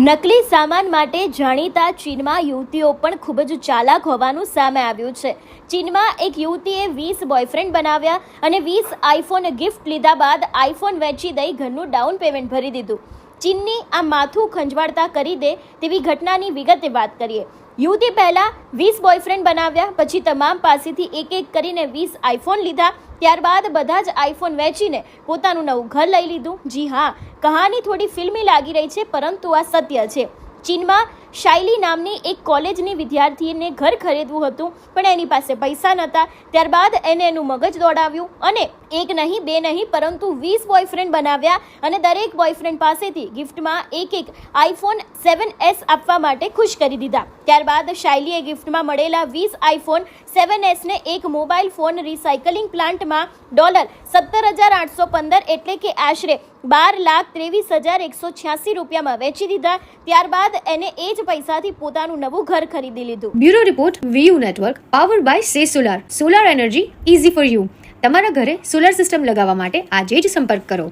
નકલી સામાન માટે જાણીતા ચીનમાં યુવતીઓ પણ ખૂબ જ ચાલાક હોવાનું સામે આવ્યું છે. ચીનમાં એક યુવતીએ વીસ બોયફ્રેન્ડ બનાવ્યા અને વીસ આઈફોન ગિફ્ટ લીધા બાદ આઈફોન વેચી દઈ ઘરનું ડાઉન પેમેન્ટ ભરી દીધું. ચીનની આ માથું ખંજવાળતા કરી દે તેવી ઘટનાની વિગતે વાત કરીએ. યુવતી પહેલાં વીસ બોયફ્રેન્ડ બનાવ્યા, પછી તમામ પાસેથી એક એક કરીને વીસ આઈફોન લીધા ત્યારબાદ બધા જ આઈફોન વેચીને પોતાનું નવું ઘર લઈ લીધું. જી હા, કહાની થોડી ફિલ્મી લાગી રહી છે, પરંતુ આ સત્ય છે. ચીનમાં શાઇલી નામની એક કોલેજની વિદ્યાર્થીને ઘર ખરીદવું હતું, પણ એની પાસે પૈસા નહોતા. ત્યારબાદ એને એનું મગજ દોડાવ્યું અને એક નહીં, બે નહીં, પરંતુ વીસ બોયફ્રેન્ડ બનાવ્યા અને દરેક બોયફ્રેન્ડ પાસેથી ગિફ્ટમાં એક એક આઈફોન સેવન એસ આપવા માટે ખુશ કરી દીધા. ત્યારબાદ શાયલીએ ગિફ્ટમાં મળેલા વીસ આઈફોન સેવન એસને એક મોબાઈલ ફોન રિસાયકલિંગ પ્લાન્ટમાં ડોલર સત્તર હજાર આઠસો પંદર એટલે કે આશરે બાર લાખ ત્રેવીસ હજાર એકસો છ્યાસી રૂપિયામાં વેચી દીધા. ત્યારબાદ એને એ જ પૈસાથી પોતાનું નવું ઘર ખરીદી લીધું. Bureau report VU network power by સે solar solar energy easy for you તમારા ઘરે સોલાર સિસ્ટમ લગાવવા માટે આજે જ સંપર્ક કરો.